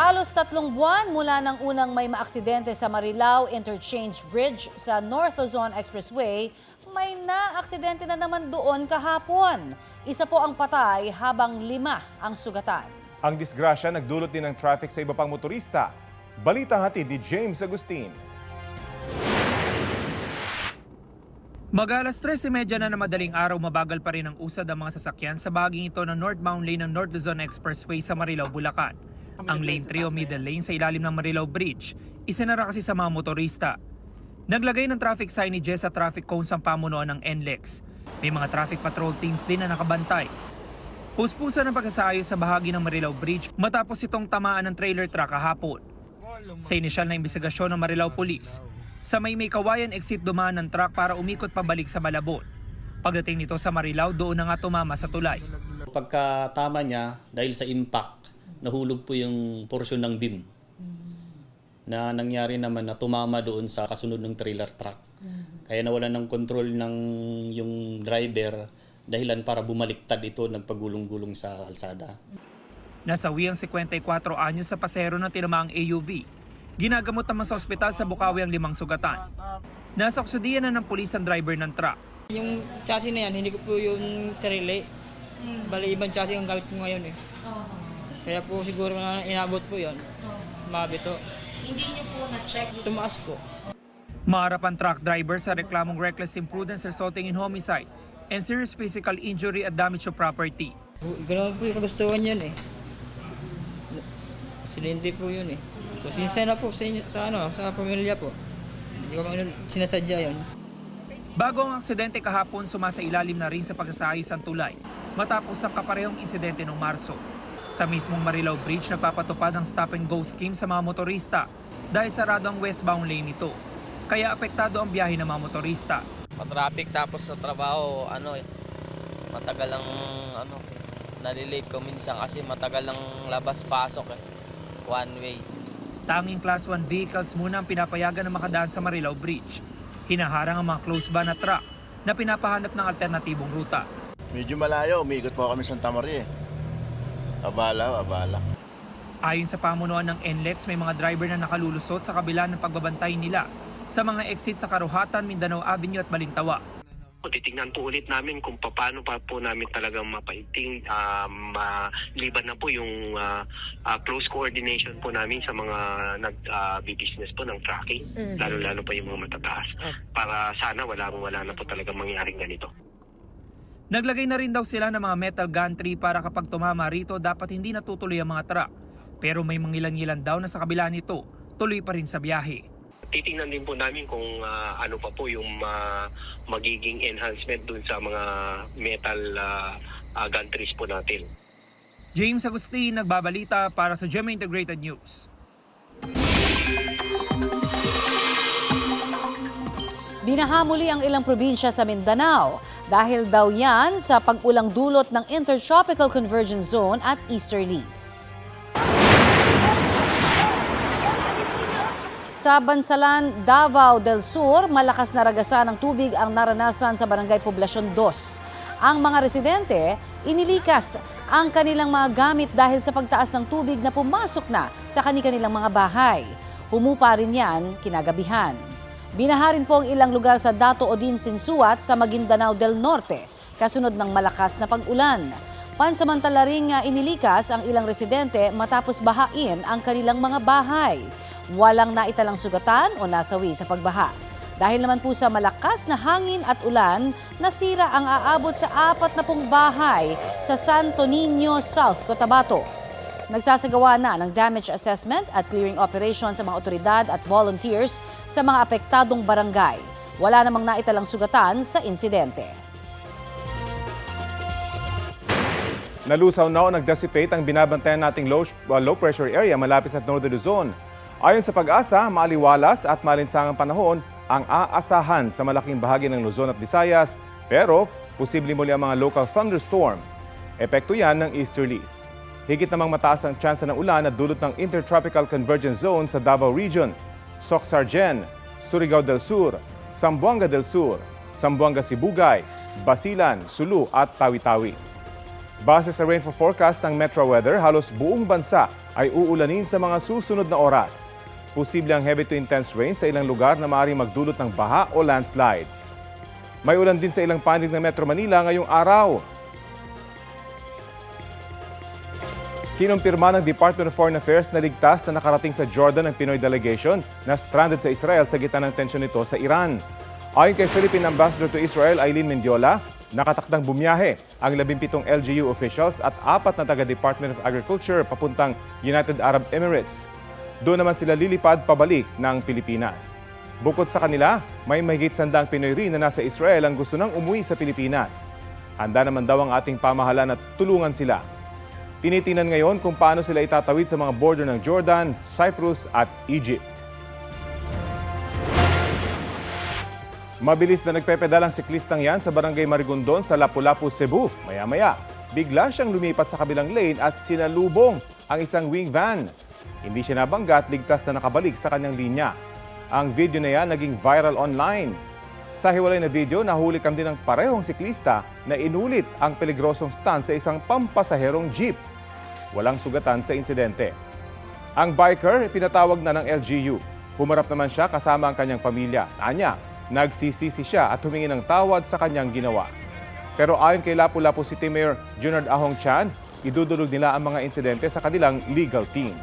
Halos tatlong buwan mula ng unang may maaksidente sa Marilao Interchange Bridge sa North Luzon Expressway, may naaksidente na naman doon kahapon. Isa po ang patay habang lima ang sugatan. Ang disgrasya nagdulot din ng traffic sa iba pang motorista. Balita hatid ni James Agustin. Mag-alas 13.30 na na madaling araw, mabagal pa rin ang usad ang mga sasakyan sa bahaging ito ng northbound lane ng North Luzon Expressway sa Marilao, Bulacan. Ang lane 3 o middle lane sa ilalim ng Marilao Bridge, isinara kasi sa mga motorista. Naglagay ng traffic signages sa traffic cones ang pamunuan ng NLEX. May mga traffic patrol teams din na nakabantay. Puspusan ang pagkasaayos sa bahagi ng Marilao Bridge matapos itong tamaan ng trailer truck kahapon. Sa inisyal na imbestigasyon ng Marilao Police, sa may may kawayan exit dumaan ng truck para umikot pabalik sa Malabon. Pagdating nito sa Marilao, doon na nga tumama sa tulay. Pagkatama niya, dahil sa impact, nahulog po yung porsyon ng beam na nangyari naman na tumama doon sa kasunod ng trailer truck. Kaya nawalan ng control ng yung driver dahilan para bumaliktad ito nagpagulong-gulong sa kalsada. Nasawi ang 54 anyo sa pasero ng tinamaang AUV. Ginagamot naman sa ospital sa Bukawi ang limang sugatan. Nasa kusudian na ng pulis ang driver ng truck. Yung chassis na yan, hindi ko po yung sarili. Bali, ibang chassis ang gamit ko ngayon eh. Kaya po siguro na inabot po yon. Mabito. Hindi nyo po na-check? Tumaas po. Maharap ang truck driver sa reklamong reckless imprudence resulting in homicide and serious physical injury at damage to property. Ganun po yung kagustuhan yun eh. Silente po yun eh. So, sincere na po sa, inyo, sa, ano, sa pamilya po. Hindi ko man sinasadya yun. Bago ang aksidente kahapon, sumasa ilalim na rin sa pagkasayos ang tulay matapos ang kaparehong insidente noong Marso. Sa mismong Marilao Bridge, nagpapatupad ang stop and go scheme sa mga motorista dahil sarado ang westbound lane nito. Kaya apektado ang biyahe ng mga motorista. pa-traffic tapos sa trabaho, ano eh, matagal ang ano, nalilate ko minsan kasi matagal ang labas-pasok eh. One way. Tanging class 1 vehicles muna ang pinapayagan na makadaan sa Marilao Bridge. Hinaharang ang mga close van na truck na pinapahanap ng alternatibong ruta. Medyo malayo, umiikot po kami sa Santa Maria. Abala, abala. Ayon sa pamunuan ng NLEX, may mga driver na nakalulusot sa kabila ng pagbabantay nila sa mga exit sa Karuhatan, Mindanao Avenue at Malintawa. po, titignan po ulit namin kung paano pa po namin talagang mapaiting, um, maliban na po yung ah, ah, close coordination po namin sa mga nag-business po ng tracking, lalo-lalo pa yung mga matataas, para sana wala, wala na po talagang mangyaring ganito. Naglagay na rin daw sila ng mga metal gantry para kapag tumama rito dapat hindi natutuloy ang mga truck. Pero may mangilan-ngilan daw na sa kabila nito, tuloy pa rin sa biyahe. Titingnan din po namin kung ah, ano pa po yung ah, magiging enhancement dun sa mga metal ah, ah, gantries po natin. James Agustin nagbabalita para sa GMA Integrated News. Binahamuli ang ilang probinsya sa Mindanao dahil daw yan sa pag-ulang dulot ng Intertropical Convergence Zone at Easterlies. Sa Bansalan, Davao del Sur, malakas na ragasan ng tubig ang naranasan sa Barangay Poblasyon 2. Ang mga residente, inilikas ang kanilang mga gamit dahil sa pagtaas ng tubig na pumasok na sa kanilang mga bahay. Humupa rin yan kinagabihan. Binaharin po ang ilang lugar sa Dato Odin Sinsuat sa Maguindanao del Norte, kasunod ng malakas na pag-ulan. Pansamantala ring ah, inilikas ang ilang residente matapos bahain ang kanilang mga bahay. Walang naitalang sugatan o nasawi sa pagbaha. Dahil naman po sa malakas na hangin at ulan, nasira ang aabot sa apat na pong bahay sa Santo Niño, South Cotabato. Nagsasagawa na ng damage assessment at clearing operation sa mga otoridad at volunteers sa mga apektadong barangay. Wala namang naitalang sugatan sa insidente. Nalusaw na o nag-dissipate ang binabantayan nating low, uh, low pressure area malapit sa Northern Luzon. Ayon sa pag-asa, maaliwalas at malinsangang panahon ang aasahan sa malaking bahagi ng Luzon at Visayas, pero posible muli ang mga local thunderstorm. Epekto yan ng easterlies. Higit namang mataas ang tsansa ng ulan at dulot ng Intertropical Convergence Zone sa Davao Region, Socsargen, Surigao del Sur, Zamboanga del Sur, Zamboanga Sibugay, Basilan, Sulu at Tawi-Tawi. Base sa rainfall forecast ng Metro Weather, halos buong bansa ay uulanin sa mga susunod na oras. Posible ang heavy to intense rain sa ilang lugar na maaaring magdulot ng baha o landslide. May ulan din sa ilang panig ng Metro Manila ngayong araw. Kinumpirma ng Department of Foreign Affairs na ligtas na nakarating sa Jordan ang Pinoy delegation na stranded sa Israel sa gitna ng tensyon nito sa Iran. Ayon kay Philippine Ambassador to Israel, Eileen Mendiola, nakatakdang bumiyahe ang 17 LGU officials at apat na taga-Department of Agriculture papuntang United Arab Emirates. Doon naman sila lilipad pabalik ng Pilipinas. Bukod sa kanila, may mahigit sandang Pinoy rin na nasa Israel ang gusto nang umuwi sa Pilipinas. Handa naman daw ang ating pamahalaan at tulungan sila. Tinitingnan ngayon kung paano sila itatawid sa mga border ng Jordan, Cyprus at Egypt. Mabilis na nagpepedalang siklistang yan sa barangay Marigondon sa Lapu-Lapu, Cebu. Maya-maya, bigla siyang lumipat sa kabilang lane at sinalubong ang isang wing van. Hindi siya nabangga at ligtas na nakabalik sa kanyang linya. Ang video na yan naging viral online. Sa hiwalay na video, nahuli kam din ng parehong siklista na inulit ang peligrosong stunt sa isang pampasaherong jeep. Walang sugatan sa insidente. Ang biker, pinatawag na ng LGU. Humarap naman siya kasama ang kanyang pamilya. Anya, nagsisisi siya at humingi ng tawad sa kanyang ginawa. Pero ayon kay Lapu-Lapu City Mayor Junard Ahong Chan, idudulog nila ang mga insidente sa kanilang legal team.